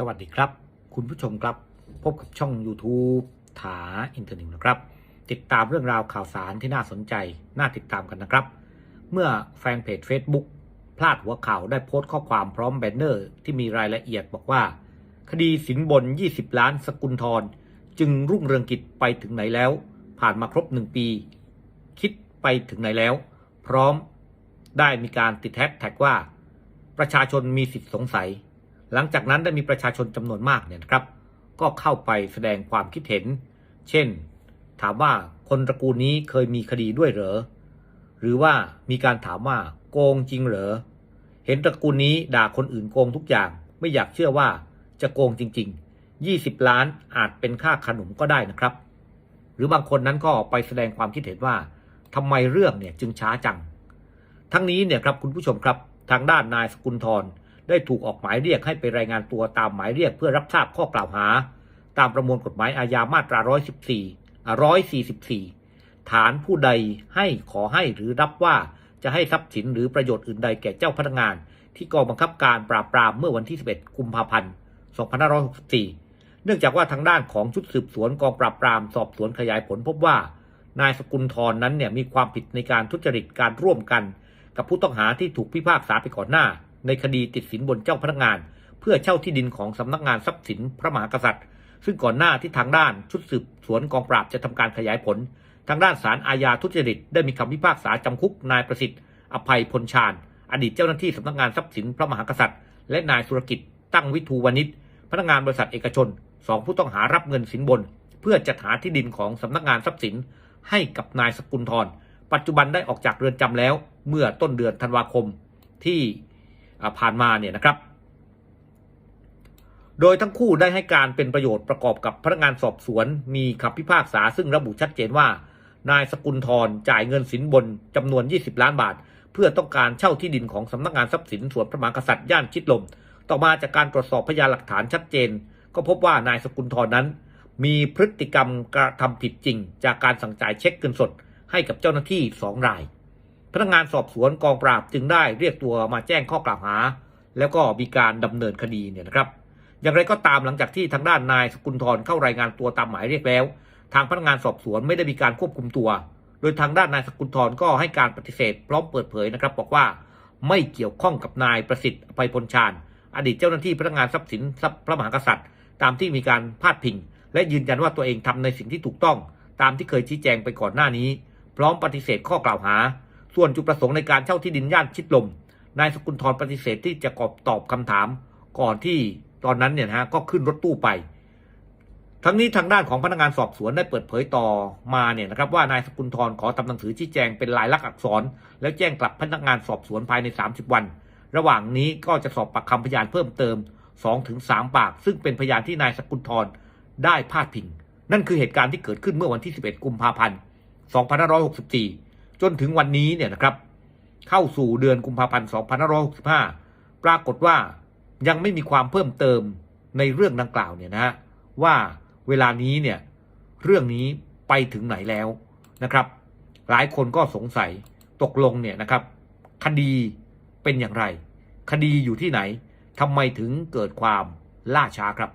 สวัสดีครับ คุณผู้ชมครับ พบกับช่อง YouTube ถาอินเทอร์เน็ตนะครับ ติดตามเรื่องราวข่าวสารที่น่าสนใจ น่าติดตามกันนะครับ เมื่อแฟนเพจ Facebook พลาดหัวข่าวได้โพสต์ข้อความพร้อมแบนเนอร์ ที่มีรายละเอียดบอกว่า คดีสินบน 20 ล้านสกุลทรจึงรุ่งเรืองกิจไปถึงไหนแล้ว ผ่านมาครบหนึ่งปี คิดไปถึงไหนแล้ว พร้อมได้มีการติดแฮชแท็กว่า ประชาชนมีสิทธิสงสัย หลังจากนั้นได้มีประชาชนจำนวนมากเนี่ยนะครับ ก็เข้าไปแสดงความคิดเห็น เช่น ถามว่าคนตระกูลนี้เคยมีคดีด้วยเหรอ หรือว่ามีการถามว่าโกงจริงเหรอ เห็นตระกูลนี้ด่าคนอื่นโกงทุกอย่าง ไม่อยากเชื่อว่าจะโกงจริง ๆ 20 ล้านอาจเป็นค่าขนมก็ได้นะครับ หรือบางคนนั้นก็ไปแสดงความคิดเห็นว่าทำไมเรื่องเนี่ยจึงช้าจัง ทั้งนี้เนี่ยครับคุณผู้ชมครับทางด้านนายสกุลทร ได้ถูกออกหมายเรียกให้ไปรายงานตัวตามหมายเรียกเพื่อรับทราบข้อกล่าวหา ตามประมวลกฎหมายอาญามาตรา 114อ่า144 ฐานผู้ใดให้ขอให้หรือรับว่าจะให้ทรัพย์สินหรือประโยชน์อื่นใดแก่เจ้าพนักงาน ที่กองบังคับการปราบปรามเมื่อวันที่ 11 กุมภาพันธ์ 2564 เนื่องจากว่าทางด้านของชุดสืบสวนกองปราบปรามสอบสวนขยายผลพบว่านายสกุลทรนั้นเนี่ยมีความผิดในการทุจริตการร่วมกัน กับผู้ต้องหาที่ถูกพิพากษาไปก่อนหน้า ในคดีติดสินบนเจ้าพนักงาน เพื่อเช่าที่ดินของสำนักงานทรัพย์สินพระมหากษัตริย์ ซึ่งก่อนหน้าที่ทางด้านชุดสืบสวนกองปราบจะทำการขยายผล ทางด้านศาลอาญาทุจริตได้มีคำพิพากษาจำคุกนายประสิทธิ์ อภัยพลชาญอดีตเจ้าหน้าที่สำนักงานทรัพย์สินพระมหากษัตริย์ และนายสุรกิจตั้งวิทูวณิชพนักงานบริษัทเอกชนสองผู้ต้องหารับเงินสินบน เพื่อจัดหาที่ดินของสำนักงานทรัพย์สิน ให้กับนายสกุลทรปัจจุบันได้ออกจากเรือนจำแล้ว เมื่อต้นเดือนธันวาคมที่ ผ่านมาเนี่ยนะครับ โดยทั้งคู่ได้ให้การเป็นประโยชน์ประกอบกับพนักงานสอบสวนมีคำพิพากษาซึ่งระบุชัดเจนว่า นายสกุลทรจ่ายเงินสินบนจำนวน 20 ล้านบาท เพื่อต้องการเช่าที่ดินของสำนักงานทรัพย์สินส่วนพระมหากษัตริย์ย่านชิดลม ต่อมาจากการตรวจสอบพยานหลักฐานชัดเจน ก็พบว่านายสกุลทรนั้น มีพฤติกรรมกระทำผิดจริง จากการสั่งจ่ายเช็คเงินสดให้กับเจ้าหน้าที่สองราย พนักงานสอบสวนกองปราบจึงได้เรียกตัวมาแจ้งข้อกล่าวหา แล้วก็มีการดำเนินคดีเนี่ยนะครับ อย่างไรก็ตามหลังจากที่ทางด้านนายสกุลทรเข้ารายงานตัวตามหมายเรียกแล้ว ทางพนักงานสอบสวนไม่ได้มีการควบคุมตัว โดยทางด้านนายสกุลทรก็ให้การปฏิเสธ พร้อมเปิดเผยนะครับ บอกว่าไม่เกี่ยวข้องกับนายประสิทธิ์อภัยพลชาญอดีตเจ้าหน้าที่พนักงานทรัพย์สินทรัพย์พระมหากษัตริย์ ตามที่มีการพาดพิง และยืนยันว่าตัวเองทำในสิ่งที่ถูกต้อง ตามที่เคยชี้แจงไปก่อนหน้านี้ พร้อมปฏิเสธข้อกล่าวหา ส่วนจุดประสงค์ในการเช่าที่ดินย่านชิดลม นายสกุลทรปฏิเสธที่จะกอบตอบคำถามก่อนที่ตอนนั้นเนี่ยนะฮะก็ขึ้นรถตู้ไป ทั้งนี้ทางด้านของพนักงานสอบสวนได้เปิดเผยต่อมาเนี่ยนะครับว่านายสกุลทรขอทำหนังสือชี้แจงเป็นลายลักษณ์อักษร แล้วแจ้งกลับพนักงานสอบสวนภายใน 30 วัน ระหว่างนี้ก็จะสอบปากคำพยานเพิ่มเติม2-3ปาก ซึ่งเป็นพยานที่นายสกุลทรได้พาดพิง นั่นคือเหตุการณ์ที่เกิดขึ้นเมื่อวันที่ 11 กุมภาพันธ์2564 จนถึงวันนี้เนี่ยนะครับ เข้าสู่เดือนกุมภาพันธ์2565 ปรากฏว่ายังไม่มีความเพิ่มเติมในเรื่องดังกล่าวเนี่ยนะฮะว่าเวลานี้เนี่ยเรื่องนี้ไปถึงไหนแล้วนะครับ หลายคนก็สงสัยตกลงเนี่ยนะครับ คดีเป็นอย่างไร คดีอยู่ที่ไหนทำไมถึงเกิดความล่าช้าครับ